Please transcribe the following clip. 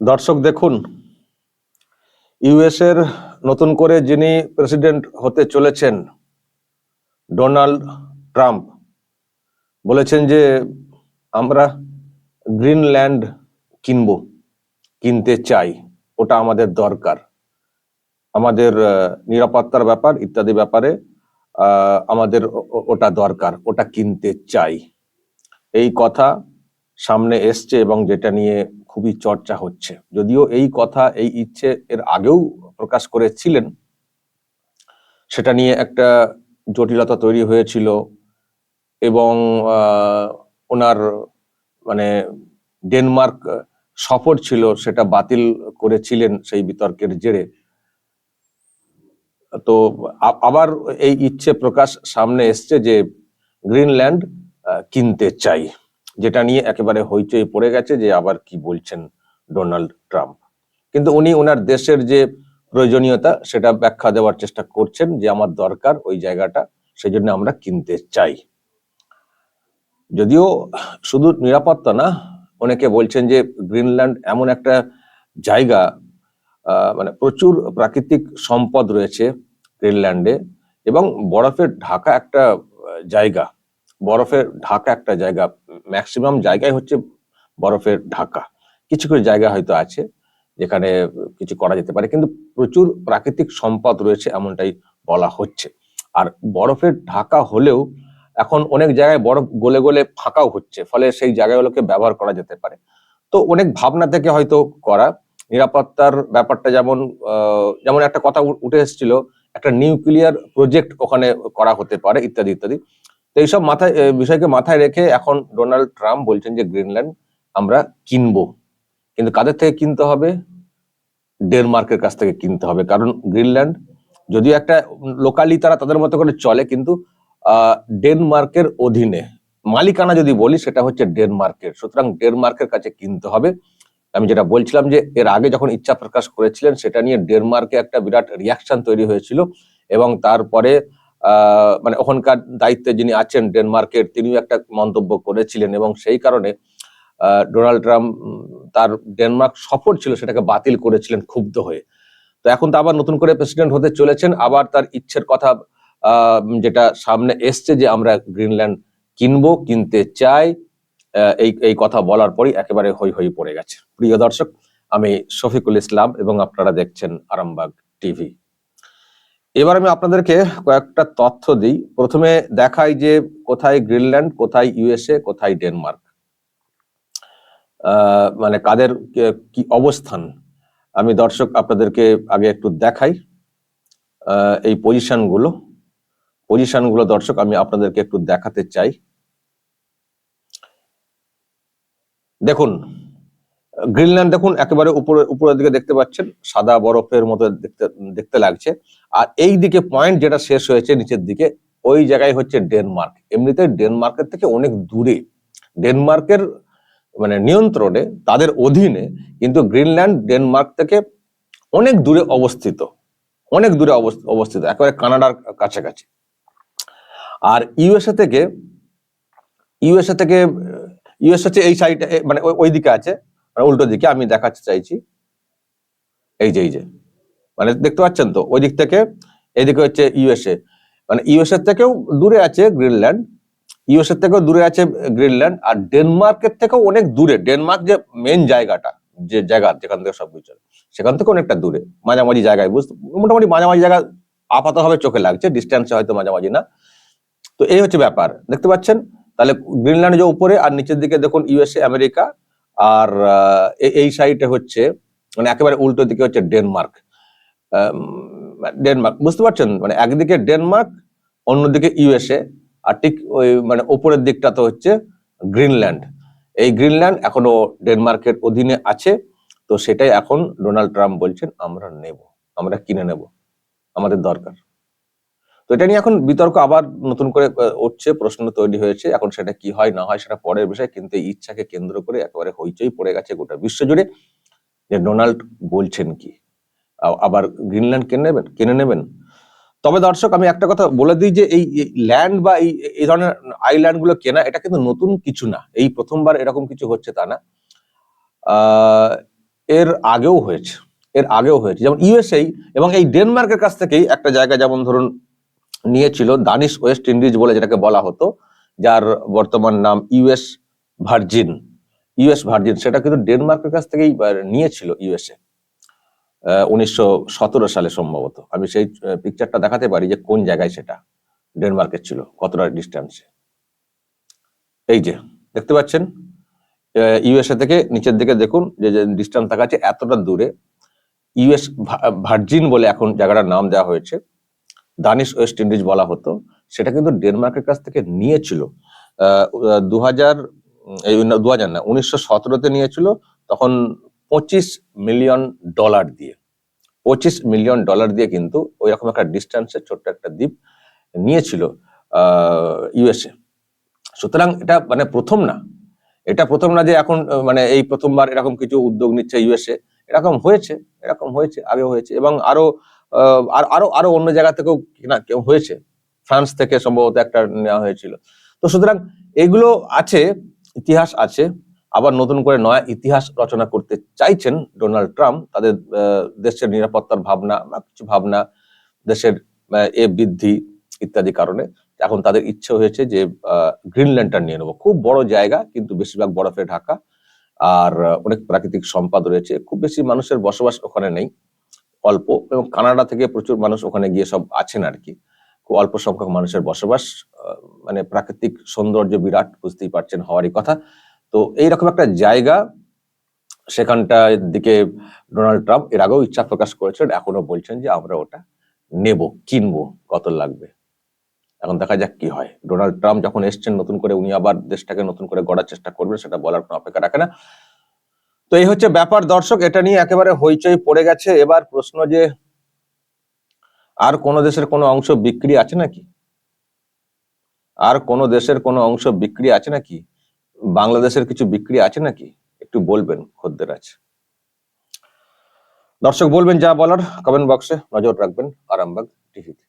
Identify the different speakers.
Speaker 1: দর্শক দেখুন ইউএস এর নতুন করে যিনি প্রেসিডেন্ট হতে চলেছেন, ডোনাল্ড ট্রাম্প, বলেছেন যে আমরা গ্রিনল্যান্ড কিনব, কিনতে চাই, ওটা আমাদের দরকার। আমাদের নিরাপত্তার ব্যাপার ইত্যাদি ব্যাপারে আমাদের ওটা দরকার, ওটা কিনতে চাই। এই কথা সামনে এসছে এবং যেটা নিয়ে খুবই চর্চা হচ্ছে। যদিও এই কথা, এই ইচ্ছে এর আগেও প্রকাশ করেছিলেন, সেটা নিয়ে একটা জটিলতা তৈরি হয়েছিল এবং ওনার মানে ডেনমার্ক সফর ছিল, সেটা বাতিল করেছিলেন সেই বিতর্কের জেরে। তো আবার এই ইচ্ছে প্রকাশ সামনে এসছে যে গ্রিনল্যান্ড কিনতে চাই। যেটা নিয়ে একেবারে হইচই পড়ে গেছে যে আবার কি বলছেন ডোনাল্ড ট্রাম্প। কিন্তু উনি ওনার দেশের যে প্রয়োজনীয়তা, সেটা ব্যাখ্যা দেওয়ার চেষ্টা করছেন যে আমার দরকার ওই জায়গাটা সেই জন্য আমরা কিনতে চাই। যদিও শুধু নিরাপত্তা না, অনেকে বলছেন যে গ্রিনল্যান্ড এমন একটা জায়গা মানে প্রচুর প্রাকৃতিক সম্পদ রয়েছে গ্রিনল্যান্ডে এবং বরফের ঢাকা একটা জায়গা। বরফের ঢাকা একটা জায়গা ম্যাক্সিমাম জায়গায় হচ্ছে বরফের ঢাকা। কিছু কিছু জায়গা হয়তো আছে যেখানে কিছু করা যেতে পারে, কিন্তু প্রচুর প্রাকৃতিক সম্পদ রয়েছে এমনটাই বলা হচ্ছে। আর বরফের ঢাকা হলেও এখন অনেক জায়গায় বরফ গলে গলে ফাঁকাও হচ্ছে, ফলে সেই জায়গাগুলোকে ব্যবহার করা যেতে পারে। তো অনেক ভাবনা থেকে হয়তো করা, নিরাপত্তার ব্যাপারটা যেমন যেমন একটা কথা উঠে এসেছিল, একটা নিউক্লিয়ার প্রজেক্ট ওখানে করা হতে পারে, ইত্যাদি ইত্যাদি। তো এইসব মাথায় বিষয়কে মাথায় রেখে এখন ডোনাল্ড ট্রাম্প বলছেন যে গ্রিনল্যান্ড আমরা কিনবো। কিন্তু কাদের থেকে কিনতে হবে? ডেনমার্কের কাছ থেকে কিনতে হবে। কারণ গ্রিনল্যান্ড যদিও একটা লোকালি তারা তাদের মতো করে চলে, কিন্তু ডেনমার্কের অধীনে। মালিকানা যদি বলি, সেটা হচ্ছে ডেনমার্কের। সুতরাং ডেনমার্কের কাছে কিনতে হবে। আমি যেটা বলছিলাম যে, এর আগে যখন ইচ্ছা প্রকাশ করেছিলেন, সেটা নিয়ে ডেনমার্কে একটা বিরাট রিয়াকশন তৈরি হয়েছিল এবং তারপরে মানে ওখানকার দায়িত্বে যিনি আছেন ডেনমার্কের, তিনিও একটা মন্তব্য করেছিলেন এবং সেই কারণে ডোনাল্ড ট্রাম্প তার ডেনমার্ক সফর ছিল সেটাকে বাতিল করেছিলেন ক্ষুব্ধ হয়ে। তো এখন তো আবার নতুন করে প্রেসিডেন্ট হতে চলেছেন, আবার তার ইচ্ছের কথা যেটা সামনে এসছে যে আমরা গ্রিনল্যান্ড কিনবো, কিনতে চাই এই এই কথা বলার পরই একেবারে হই হই পড়ে গেছে। প্রিয় দর্শক, আমি শফিকুল ইসলাম এবং আপনারা দেখছেন আরামবাগ টিভি। এবার আমি আপনাদেরকে কয়েকটা তথ্য দিই। প্রথমে দেখাই যে কোথায় গ্রিনল্যান্ড, কোথায় ইউএসএ, কোথায় ডেনমার্ক। মানে কাদের কি অবস্থান? আমি দর্শক আপনাদেরকে আগে একটু দেখাই এই পজিশনগুলো পজিশনগুলো দর্শক আমি আপনাদেরকে একটু দেখাতে চাই। দেখুন গ্রিনল্যান্ড দেখুন, একেবারে উপরে, উপরের দিকে দেখতে পাচ্ছেন, সাদা বরফের মতো দেখতে দেখতে লাগছে। আর এই দিকে পয়েন্ট যেটা শেষ হয়েছে নিচের দিকে, ওই জায়গায় হচ্ছে ডেনমার্ক এমনিতে ডেনমার্কের থেকে অনেক দূরে। ডেনমার্কের মানে নিয়ন্ত্রণে, তাদের অধীনে কিন্তু গ্রিনল্যান্ড ডেনমার্ক থেকে অনেক দূরে অবস্থিত। অনেক দূরে অবস- অবস্থিত, একেবারে কানাডার কাছাকাছি। আর ইউএসএ থেকে ইউএসএ থেকে ইউএস হচ্ছে এই সাইড মানে ওই দিকে আছে। মানে উল্টো দিকে আমি দেখাতে চাইছি। এই যে এই যে। মানে দেখতে পাচ্ছেন তো, ওই দিক থেকে এইদিকে হচ্ছে ইউএসএ। মানে ইউএসএ থেকেও দূরে আছে গ্রিনল্যান্ড। ইউএসএ থেকেও দূরে আছে গ্রিনল্যান্ড। আর ডেনমার্কের থেকেও অনেক দূরে। ডেনমার্ক যে মেন জায়গাটা, যে জায়গা, যেখান থেকে সব কিছু, সেখান থেকে অনেকটা দূরে। মাঝামাঝি জায়গায় বুঝতে, মোটামুটি মাঝামাঝি জায়গা আপাতভাবে চোখে লাগছে ডিস্টেন্সে হয়তো মাঝামাঝি না। তো এই হচ্ছে ব্যাপার। দেখতে পাচ্ছেন? তাহলে গ্রিনল্যান্ড যে উপরে আর নিচের দিকে দেখুন, ইউএসএ, আমেরিকা। আর এই সাইডে হচ্ছে মানে একেবারে উল্টো দিকে হচ্ছে ডেনমার্ক ডেনমার্ক বুঝতে পারছেন? মানে একদিকে ডেনমার্ক অন্যদিকে ইউএসএ আর ঠিক ওই মানে ওপরের দিকটা তো হচ্ছে গ্রিনল্যান্ড এই গ্রিনল্যান্ড এখনও ডেনমার্কের অধীনে আছে, তো সেটাই এখন ডোনাল্ড ট্রাম্প বলছেন, আমরা নেব, আমরা কিনে নেব, আমাদের দরকার। তো এটা নিয়ে এখন বিতর্ক আবার নতুন করে উঠছে, প্রশ্ন তৈরি হয়েছে, এখন সেটা কি হয়, না হয় সেটা পরের বিষয়, কিন্তু এই ইচ্ছাকে কেন্দ্র করে একেবারে হইচই পড়ে গেছে গোটা বিশ্বজুড়ে যে ডোনাল্ড বলছেন কি। আবার গ্রিনল্যান্ড কিনে নেবেন কিনে নেবেন? তবে দর্শক, আমি একটা কথা বলে দিই যে এই ল্যান্ড বা এই এই ধরনের আইল্যান্ডগুলো কেনা, এটা কিন্তু নতুন কিছু না। এই প্রথমবার এরকম কিছু হচ্ছে তা না। এর আগেও হয়েছে, এর আগেও হয়েছে। যেমন ইউএসএ এবং এই ডেনমার্কের কাছ থেকেই একটা জায়গা, যেমন ধরুন নিয়েছিল দানিশ ওয়েস্ট ইন্ডিজ বলে যেটাকে বলা হতো, যার বর্তমান নাম ইউএস ভার্জিন। ইউএস ভার্জিন, সেটা কিন্তু ডেনমার্কের কাছ থেকেই নিয়েছিল ইউএসএ উনিশশো সতেরো সালে সম্ভবত। আমি সেই পিকচারটা দেখাতে পারি যে কোন জায়গায় সেটা, ডেনমার্কের ছিল, কতটা ডিস্টেন্সে এই যে, দেখতে পাচ্ছেন? ইউএসএ থেকে নিচের দিকে দেখুন, যে ডিস্টেন্স থাকা আছে এতটা দূরে। ইউএস ভার্জিন বলে এখন জায়গাটার নাম দেওয়া হয়েছে। দানিশ ওয়েস্ট ইন্ডিজ বলা হতো, সেটা কিন্তু ডেনমার্কের কাছ থেকে নিয়েছিল। দু হাজার দু হাজার না উনিশশো সতেরোতে নিয়েছিল, তখন পঁচিশ মিলিয়ন ডলার দিয়ে। পঁচিশ মিলিয়ন ডলার দিয়ে কিন্তু ওই রকম একটা ডিস্টেন্সে ছোট্ট একটা দ্বীপ নিয়েছিল ইউএসএ সুতরাং এটা মানে প্রথম না। এটা প্রথম না যে এখন মানে এই প্রথমবার এরকম কিছু উদ্যোগ নিচ্ছে ইউএসএ এরকম হয়েছে এরকম হয়েছে আগে হয়েছে। এবং আরও আর আরও আরও অন্য জায়গা থেকেও না কেউ হয়েছে। ফ্রান্স থেকে সম্ভবত একটা নেওয়া হয়েছিল। তো সুতরাং এগুলো আছে, ইতিহাস আছে। আবার নতুন করে নয়া ইতিহাস রচনা করতে চাইছেন ডোনাল্ড ট্রাম্প। তাদের দেশের নিরাপত্তার ভাবনা বা কিছু ভাবনা, দেশের এ বৃদ্ধি ইত্যাদি কারণে। এখন তাদের ইচ্ছে হয়েছে যে গ্রিনল্যান্ডটা নিয়ে নেব। খুব বড় জায়গা, কিন্তু বেশিরভাগ বরফে ঢাকা। আর অনেক প্রাকৃতিক সম্পদ রয়েছে। খুব বেশি মানুষের বসবাস ওখানে নেই। অল্প এবং কানাডা থেকে প্রচুর মানুষ ওখানে গিয়ে সব আছেন আর কি। খুব অল্প সংখ্যক মানুষের বসবাস মানে প্রাকৃতিক সৌন্দর্য বিরাট, বুঝতেই পারছেন হওয়ারই কথা। তো এইরকম একটা জায়গা সেখানটার দিকে ডোনাল্ড ট্রাম্প এর আগেও ইচ্ছা প্রকাশ করেছেন এখনও বলছেন যে আমরা ওটা নেব, কিনবো কত লাগবে। এখন দেখা যাক কি হয়। ডোনাল্ড ট্রাম্প যখন এসছেন, নতুন করে উনি আবার দেশটাকে নতুন করে গড়ার চেষ্টা করবেন, সেটা বলার কোনো অপেক্ষা রাখে না। তো এই হচ্ছে ব্যাপার, দর্শক, এটা নিয়ে একেবারে হইচই পড়ে গেছে। এবার প্রশ্ন যে, আর কোন দেশের কোনো অংশ বিক্রি আছে নাকি? আর কোন দেশের কোনো অংশ বিক্রি আছে নাকি? বাংলাদেশের কিছু বিক্রি আছে নাকি? একটু বলবেন খদ্দের আছে দর্শক, বলবেন যা বলার কমেন্ট বক্সে নজর রাখবেন আরামবাগ টিভিতে।